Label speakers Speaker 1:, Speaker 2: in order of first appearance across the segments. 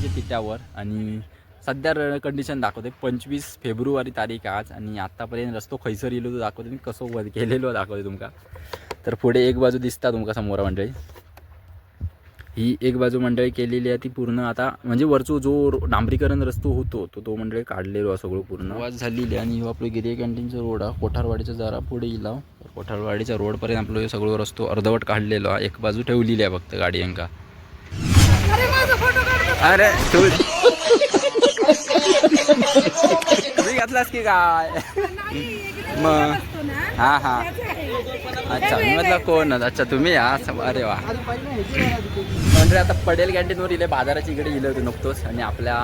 Speaker 1: पाहिजे तिच्यावर आणि सध्या कंडिशन दाखवते पंचवीस फेब्रुवारी तारीख आज. आणि आत्तापर्यंत रस्तो खैसर येलो तो दाखवते आणि कसं वर गेलेलो दाखवते तुमका. तर पुढे एक बाजू दिसता तुमका समोर मंडळी. ही एक बाजू मंडळी केलेली आहे ती पूर्ण आता म्हणजे वरचो जो डांबरीकरण रस्तो होतो तो तो मंडळी काढलेलो आहे सगळं पूर्ण. आवाज झालेली आहे आणि ही आपलं गिरे कॅन्टीनचा रोड आहे. कोठारवाडीचा जरा पुढे इला कोठारवाडीच्या रोडपर्यंत आपलं ह्यो सगळं रस्तो अर्धवट काढलेलो आहे. एक बाजू ठेवलेली आहे फक्त गाडी अंका. अरे तू तुम्ही घातलास की काय? मग. हा हा. अच्छा मी म्हटलं कोण अच्छा तुम्ही सम- अरे वा. म्हणजे आता पडेल कॅन्टीनवर इले बाजाराच्या इकडे इलं होतं नुकतोच. आणि आपल्या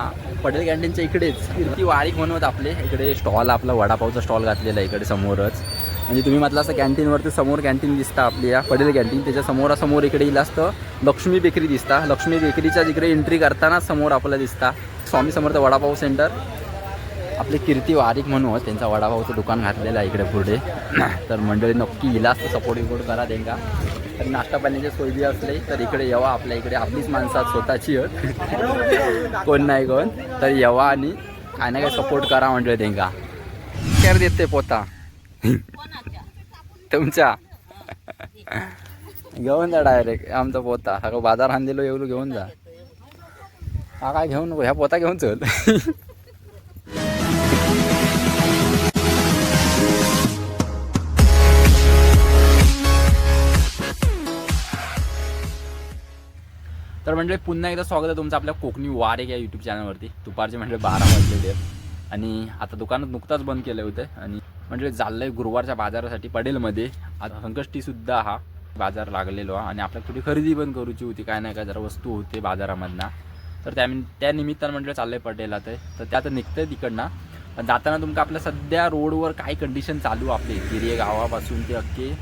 Speaker 1: पडेल कॅन्टीनच्या इकडेच. ती वारीक म्हणत आपले. इकडे स्टॉल आपला वडापावचा स्टॉल घातलेला इकडे समोरच. म्हणजे तुम्ही म्हटलं असं कॅन्टीनवरती समोर कॅन्टीन दिसतं आपली या पडेल कॅन्टीन त्याच्या समोरासमोर इकडे इला असतं लक्ष्मी बेकरी दिसता. लक्ष्मी बेकरीच्या तिकडे एंट्री करताना समोर आपल्याला दिसता. स्वामी समर्थ वडापाव सेंटर आपले कीर्ती वारीक म्हणून त्यांचा वडापावचं दुकान घातलेलं आहे इकडे पुढे. तर मंडळी नक्की इला असतं सपोर्ट विपोर्ट करा त्यांना. तर नाश्ता पाण्याची सोय बी असले तर इकडे येवा आपल्या इकडे. आपलीच माणसात स्वतःची कोण नाही कोण. तर येवा आणि काय ना काय सपोर्ट करा मंडळी त्यांना. केअर देते पोता. तुमच्या? घेऊन जा डायरेक्ट आमचा पोता. हा बाजार दिलो येऊलो घेऊन जा. हा काय घेऊन नको ह्या पोता घेऊन चल. तर म्हणजे पुन्हा एकदा स्वागत आहे तुमचं आपल्या कोकणी वार एक या यूट्यूब चॅनलवरती दुपारचे म्हणजे बारा वाजलेले आहेत. आणि आता दुकानात नुकताच बंद केलं होतं आणि म्हणजे चाललंय गुरुवारच्या बाजारासाठी पडेलमध्ये. आता संकष्टीसुद्धा हा बाजार लागलेलो हा. आणि आपल्याला थोडी खरेदी पण करूची होती. काय नाही काय जरा वस्तू होते बाजारामधना. तर त्या त्या निमित्तानं म्हणजे चाललंय पडेल ते तर त्या आता निघतंय तिकडनं. पण जाताना तुमका आपल्या सध्या रोडवर काय कंडिशन चालू आपले आपली? गिरिये गावापासून ते अख्खे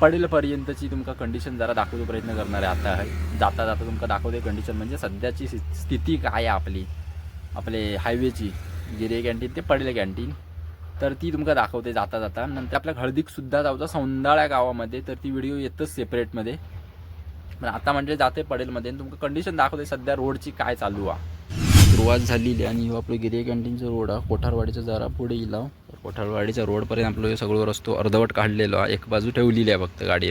Speaker 1: पडेलपर्यंतची तुमका कंडिशन जरा दाखवतो प्रयत्न करणार आहे आता. जाता जाता तुमका दाखवते कंडिशन म्हणजे सध्याची स्थिती काय आहे आपली? आपले हायवेची गिरे कॅन्टीन ते पडेल कॅन्टीन तर ती तुमका दाखवते जाता जाता. नंतर आपल्या हळदीक सुद्धा जाऊचा सौंदाळ्या गावामध्ये तर ती व्हिडिओ येतच सेपरेटमध्ये पण आता म्हणजे जाते पडेलमध्ये आणि तुमका कंडिशन दाखवते सध्या रोडची काय चालू आहे सुरुवात झालेली आहे आणि ह्यो आपलं गिरे कॅन्टीनचा रोड आहे कोठारवाडीचा जरा पुढे इलाव तर कोठारवाडीच्या रोडपर्यंत आपलं सगळं रस्तो अर्धवट काढलेलो आहे एक बाजू ठेवलेली आहे फक्त गाडी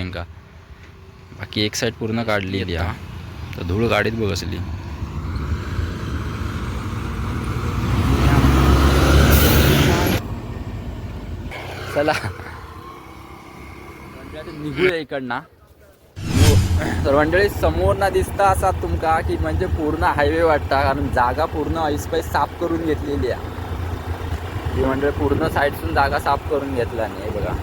Speaker 1: बाकी एक साईड पूर्ण काढलेली आहे तर धूळ गाडीत बघ असली चला. निघूया इकडनं. तर मंडळी समोर ना दिसता असा तुमका की म्हणजे पूर्ण हायवे वाटता कारण जागा पूर्ण ऐसपैस साफ करून घेतलेली आहे. ती म्हणजे पूर्ण साईडसून जागा साफ करून घेतला नाही बघा.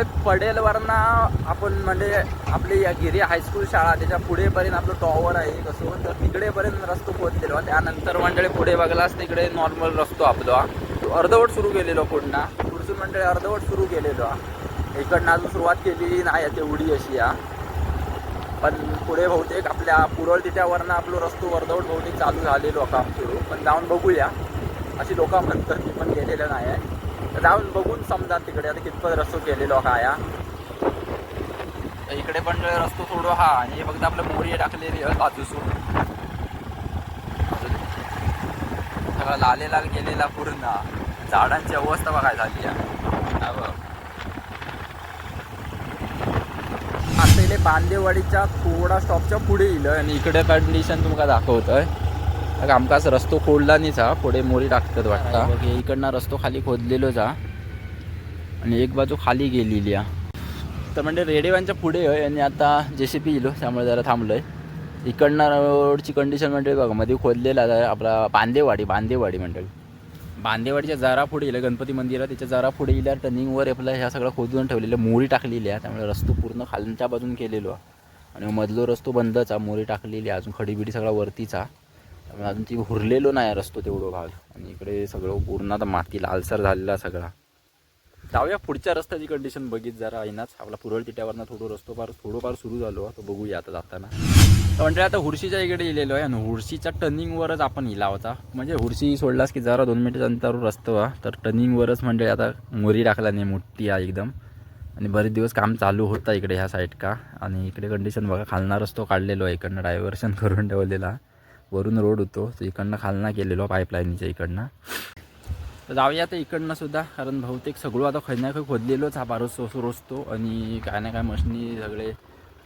Speaker 1: तर पडेलवरनं आपण म्हणजे आपली या गिरी हायस्कूल शाळा त्याच्या पुढेपर्यंत आपलं टॉवर आहे कसं तर तिकडेपर्यंत रस्तो पोहोचलेलो. त्यानंतर मंडळी पुढे बघलास तिकडे नॉर्मल रस्तो आपला. अर्धवट सुरू केलेलो पुन्हा पुढचं म्हणजे अर्धवट सुरू केलेलो. इकडनं अजून सुरुवात केलेली नाही आहे तेवढी अशी या पण पुढे बहुतेक आपल्या पुरळ तिट्यावरनं आपलं रस्तो अर्धवट बहुतेक चालू झालेलो काम सुरू पण जाऊन बघूया. अशी लोकं म्हणतात की पण गेलेलं नाही आहे. जाऊन बघून समजा तिकडे आता कितपत रस्तो केलेलो काय हा. इकडे पण रस्तो थोडं हा आणि हे फक्त आपलं मोरी टाकलेली आहे बाजूसून. लालेलाल लाले गेलेला पूर्ण. झाडांची अवस्था बघाय झाली आता इथे बांदेवाडीच्या थोडा स्टॉपच्या पुढे येईल आणि इकडे कंडिशन तुमका दाखवतोय. आमकाच रस्तो खोडला नाहीच हा पुढे मोरी टाकतात वाटतं. इकडनं रस्तो खाली खोदलेलोच हा आणि एक बाजू खाली गेलेली हा तर म्हणजे रेडिओच्या पुढे आहे आणि आता जे सी पी गेलो त्यामुळे जरा थांबलोय. इकडनं रोडची कंडिशन म्हणजे बघा मध्ये खोदलेला आपला बांदेवाडी बांदेवाडी मंडळ. बांदेवाडीच्या जरा पुढे येईल गणपती मंदिरात त्याच्या जरा पुढे येईल टर्निंगवर आपलं ह्या सगळं खोदून ठेवलेलं मोरी टाकलेली आहे. त्यामुळे रस्तो पूर्ण खालच्या बाजून केलेलो आहे आणि मधलो रस्तो बंदच मोरी टाकलेली आहे अजून खडीबिडी सगळा वरतीचा. त्यामुळे अजून ती हुरलेलो नाही रस्तो तेवढं भाग. आणि इकडे सगळं पूर्ण आता माती लालसर झालेला सगळा. जाऊया पुढच्या रस्त्याची कंडिशन बघित जरा येईनाच आपला पुरळ तिट्यावरनं थोडं रस्तो फार थोडंफार सुरू झालो. तो बघूया आता जाताना. तर म्हणजे आता हुर्शीच्या इकडे गेलेलो आहे. आणि हुर्शीच्या टर्निंगवरच आपण इला होता. म्हणजे हुर्शी सोडलास की जरा दोन मिनिट अंतरावर रस्तो हा. तर टर्निंगवरच म्हणजे आता मोरी टाकला नाही मोठी आहे एकदम. आणि बरेच दिवस काम चालू होतं इकडे ह्या साईड का. आणि इकडे कंडिशन बघा खालना रस्तो काढलेलो आहे. इकडनं डायव्हर्शन करून ठेवलेला. वरून रोड होतो. तर इकडनं खालना केलेलो पाईपलाईनच्या इकडनं. तर जाऊया आता इकडनं सुद्धा कारण बहुतेक सगळं आता खै ना खै खोदलेलोच हा बारोस रोजतो. आणि काय ना काय मशनी सगळे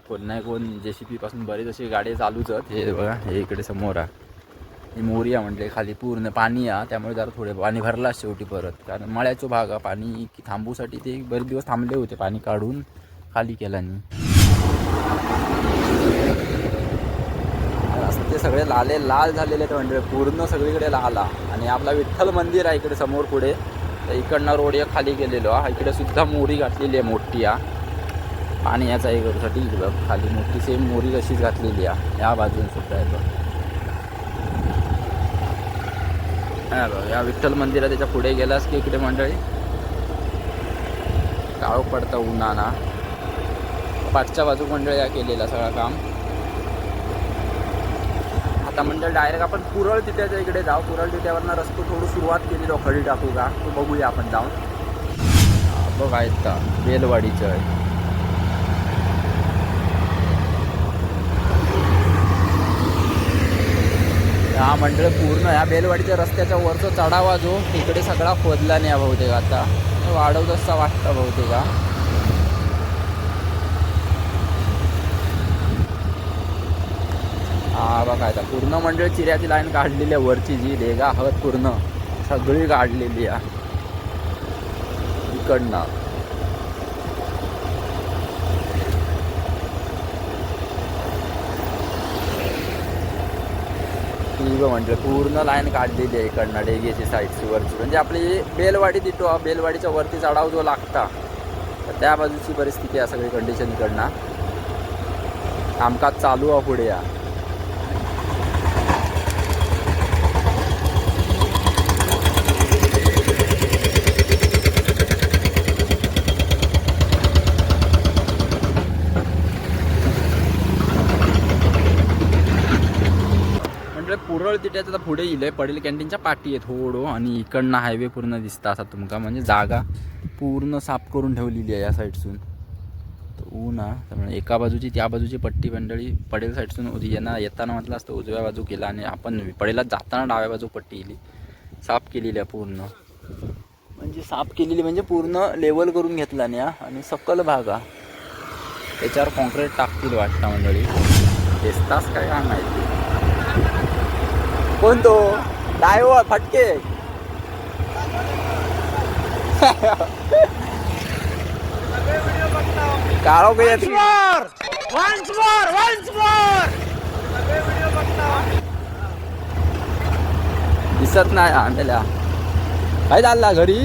Speaker 1: कोण नाही कोण जे सी पीपासून बरेच असे गाडी चालूच आहेत. हे बघा हे इकडे समोर आहे. मोरिया म्हटले खाली पूर्ण पाणी आहे. त्यामुळे जरा थोडे पाणी भरला शेवटी परत. कारण मळ्याचो भाग आहे. पाणी की थांबूसाठी ते बरेच दिवस थांबले होते पाणी काढून खाली केल्याने रस्ते सगळे लाले लाल झालेले आहेत म्हणजे पूर्ण सगळीकडे लाल आहे. आणि आपला विठ्ठल मंदिर आहे इकडे समोर पुढे. तर इकडनं रोड या खाली गेलेलो आहे. इकडे सुद्धा मोरी घातलेली आहे मोठी हा पाणी याचा हे करूसाठी इकडं खाली मोठी सेम मोरी कशीच घातलेली आहे. या बाजून सुद्धा आहे या विठ्ठल मंदिरा त्याच्या पुढे गेलास की इकडे मंडळी? काळो पडतं उन्हाना. पाठच्या बाजू मंडळी या केलेला सगळं काम. आता म्हणजे डायरेक्ट आपण कुरळ तिट्याच्या इकडे जाऊ. कुरळ तिट्यावरनं रस्तो थोडं सुरुवात केली खडी टाकू का? तो बघूया आपण जाऊन. बघ आहेत का बेलवाडीचं आहे. हा मंडळ पूर्ण ह्या बेलवाडीच्या रस्त्याच्या वरचा चढावा जो इकडे सगळा खोदला नाही बहुतेक आता. वाढवत असता वाटतं बहुतेक हा बघा आता पूर्ण मंडळ चिऱ्याची लाईन काढलेली आहे वरची जी रेगा हत पूर्ण सगळी काढलेली आहे. इकडनं. ती म्हणजे पूर्ण लाईन काढलेली आहे इकडनं डेगेची साईडची वरची. म्हणजे आपली बेलवाडी तिथं बेलवाडीच्या वरती चढाव जो लागता तर त्या बाजूची परिस्थिती आहे सगळी कंडिशन इकडनं. कामकाज चालू आहे पुढे. या म्हणजे पुरळ आता पुढे येईल पडेल कॅन्टीनच्या पाठी आहे थोडं आणि इकडनं हायवे पूर्ण दिसता असा तुमका म्हणजे जागा पूर्ण साफ करून ठेवलेली आहे या साईडसून तर ऊन हा त्यामुळे एका बाजूची त्या बाजूची पट्टी मंडळी पडेल साईडसून उदी यांना येताना म्हटलं असतं उजव्या बाजू केला आणि आपण पडेला जाताना डाव्या बाजू पट्टी येली साफ केलेली आहे पूर्ण. म्हणजे साफ केलेली म्हणजे पूर्ण लेवल करून घेतला न्या आणि सकल भाग हा. त्याच्यावर कॉन्क्रीट टाकतील वाटतं मंडळी. दिसताच काय काय माहिती. कोण तो डायवर फटके. काळो दिसत नाही आणलेल्या काय चालला घरी?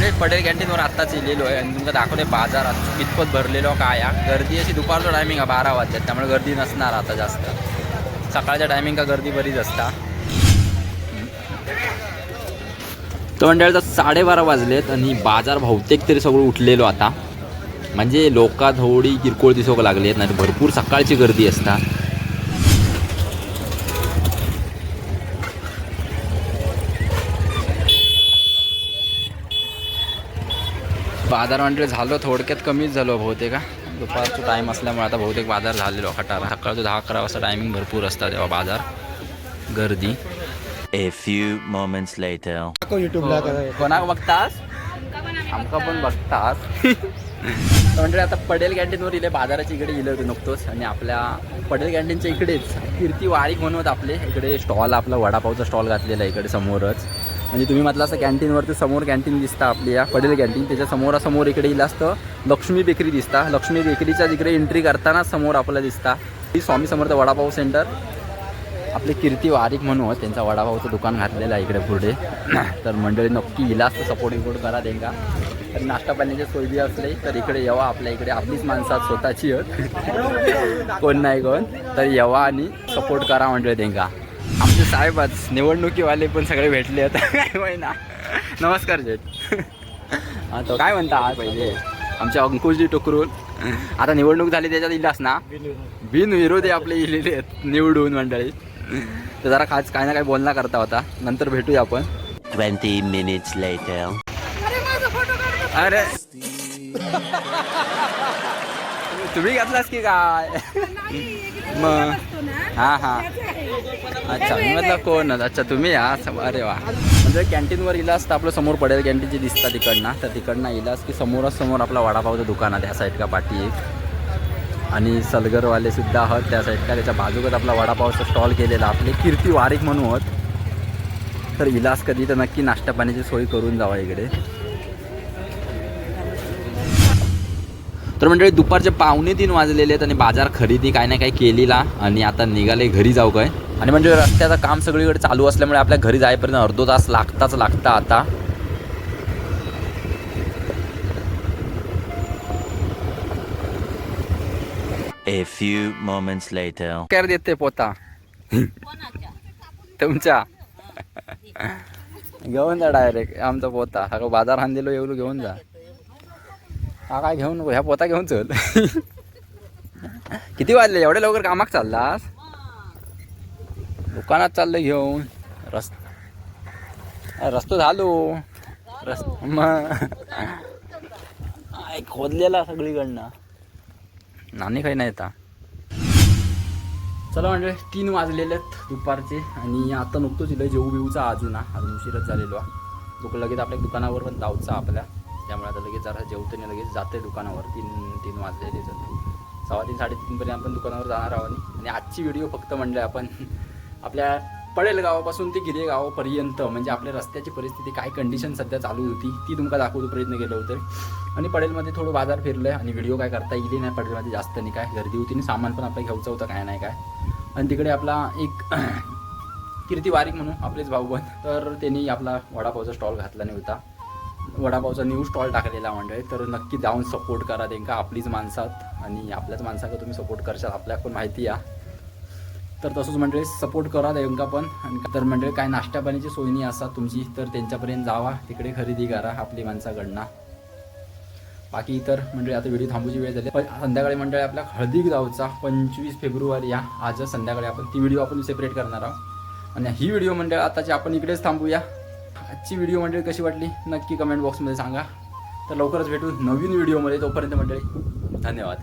Speaker 1: म्हणजे पटेल कॅन्टीनवर आत्ताच येलेलो आहे आणि तुमका दाखवले बाजारात कितपत भरलेलो काय हा. गर्दी अशी दुपारचं टायमिंग आहे बारा वाजल्यात त्यामुळे गर्दी नसणार आता जास्त. सकाळच्या टायमिंग का गर्दी बरीच असता. तर म्हणजे तर साडेबारा वाजलेत आणि बाजार बहुतेक तरी सगळं उठलेलो आता. म्हणजे लोका थोडी किरकोळ दिसोक लागली आहेत नाही भरपूर सकाळची गर्दी असता. बाजार म्हणजे झालं थोडक्यात कमीच झालं बहुतेक हा. दुपारचा टाईम असल्यामुळे आता बहुतेक बाजार झालेलो खटारा. सकाळचं दहा अकरा वाजता टायमिंग भरपूर असतात तेव्हा बाजार गर्दी.
Speaker 2: A few moments later.
Speaker 1: कोणाक बघतास? आमका पण बघतास. म्हणजे आता पडेल कॅन्टीनवर इले बाजाराच्या इकडे गेले होते नुकतोच आणि आपल्या पडेल कॅन्टीनच्या इकडेच. कीर्ती वारीक म्हणून आपले इकडे स्टॉल आपला वडापावचा स्टॉल घातलेला आहे इकडे समोरच. म्हणजे तुम्ही म्हटलं असं कॅन्टीनवरती समोर कॅन्टीन दिसतं आपली या पडेल कॅन्टीन त्याच्या समोरासमोर इकडे येईल असतं लक्ष्मी बेकरी दिसता. लक्ष्मी बेकरीच्या तिकडे एंट्री करताना समोर आपल्याला दिसता. ही स्वामी समर्थ वडापाव सेंटर आपले कीर्ती वारीक म्हणून हो, त्यांचा वडापावचं दुकान घातलेलं आहे इकडे पुढे. तर मंडळी नक्की इलाज तर सपोर्ट इपोर्ट करा त्यांना. तर नाश्ता पाण्याची सोय बी असले तर इकडे येवा आपल्या इकडे. आपलीच माणसं स्वतःची आहेत. कोण नाही कोण. तर येवा आणि सपोर्ट करा मंडळी त्यांना. आमचे साहेबच निवडणुकीवाले पण सगळे भेटले आता. काय महिना नमस्कार जेठ हा तो काय म्हणता आज? पहिले आमच्या अंकुशजी टोकरून. आता निवडणूक झाली त्याच्यात इलास ना? बिनविरोधी आपले इलेले आहेत निवडून मंडळी. तर जरा खास काय ना काय बोलणं करता होता. नंतर भेटूया आपण.
Speaker 2: 20 minutes later.
Speaker 1: अरे तुम्ही घेतलास की काय? मग. हा हा. अच्छा मी म्हटलं कोण? अच्छा तुम्ही सम- अरे वा. म्हणजे कॅन्टीनवर इलास तर आपलं समोर पडेल. कॅन्टीनची दिसता तिकडनं. तर तिकडनं इलास की समोरच समोर आपला वडापावचं दुकान आहे. त्या साईड का पाठी एक. आणि सलगरवाले सुद्धा आहोत त्या साईड का. त्याच्या बाजूकच आपला वडापावचा स्टॉल केलेला आपले कीर्ती वारीक म्हणून तर इलास कधी तर नक्की नाश्ता पाण्याची सोय करून जावा इकडे. तर म्हणजे दुपारचे पावणे तीन वाजलेले आहेत आणि बाजार खरेदी काय ना काय केलेला आणि आता निघाले घरी जाऊ काय. आणि म्हणजे रस्त्याचं काम सगळीकडे चालू असल्यामुळे आपल्या घरी जाईपर्यंत अर्धो तास लागताच लागता आता.
Speaker 2: A few moments later.
Speaker 1: काय देते पोता. तुमच्या. घेऊन जा डायरेक्ट आमचा पोता. सगळं बाजार आणलेलो एवढं घेऊन जा. हा काय घेऊन ह्या पोता घेऊन चल. किती वाजले? एवढ्या लवकर कामाक चाललास? दुकानात चाललंय घेऊन. रस्त रस्तो झालो. रस्त मग खोदलेला सगळीकडनं. नाणी काही नाही येता चला म्हणजे तीन वाजलेले आहेत दुपारचे आणि आता नुकतंच इला जेऊ बिऊचा अजून. अजून उशीरच झालेलो लोक लगेच आपल्या दुकानावर पण जाऊचा आपल्या. त्यामुळे आता लगेच जरा जेवताना लगेच जाते दुकानावर तीन तीन वाजलेले सव्वा तीन साडेतीनपर्यंत आपण दुकानावर जाणार आहोत. आणि- आजची व्हिडिओ फक्त म्हणलं आपण आपल्या पडेल गावापासून ते गिरे गावापर्यंत म्हणजे आपल्या रस्त्याची परिस्थिती काय कंडिशन सध्या चालू होती ती तुमका दाखवतो प्रयत्न केलं होतं. आणि पडेलमध्ये थोडं बाजार फिरलं आणि व्हिडिओ काय करता येईल नाही पडेलमध्ये जास्त नाही काय. गर्दी होती आणि सामान पण आपलं घ्यायचं होतं काय नाही काय. आणि तिकडे आपला एक कीर्ती वारीक म्हणून आपलेच भाऊ बन तर त्यांनी आपला वडापावचा स्टॉल घातला नाही होता. वडापावचा न्यू स्टॉल टाकलेला म्हणजे तर नक्की जाऊन सपोर्ट करा त्यांका आपलीच माणसात आणि आपल्याच माणसाका तुम्ही सपोर्ट करशाल आपल्याला पण माहिती या. तर तसंच म्हणजे सपोर्ट करा त्यांना पण. आणि तर म्हणजे काय नाश्ता पाण्याची सोय नाही असा तुमची तर त्यांच्यापर्यंत जावा. तिकडे खरेदी करा आपली माणसाकडनं. बाकी इतर म्हणजे आता व्हिडिओ थांबूची वेळ झाली. पण संध्याकाळी मंडळी आपल्या हळदी गावचा पंचवीस फेब्रुवारी या. आजच संध्याकाळी आपण ती व्हिडिओ आपण सेपरेट करणार आहोत. आणि ही व्हिडिओ मंडळ आताची आपण इकडेच थांबूया. आजची व्हिडिओ मंडळी कशी वाटली? नक्की कमेंट बॉक्समध्ये सांगा. तर लवकरच भेटू नवीन व्हिडिओमध्ये तोपर्यंत मंडळी धन्यवाद.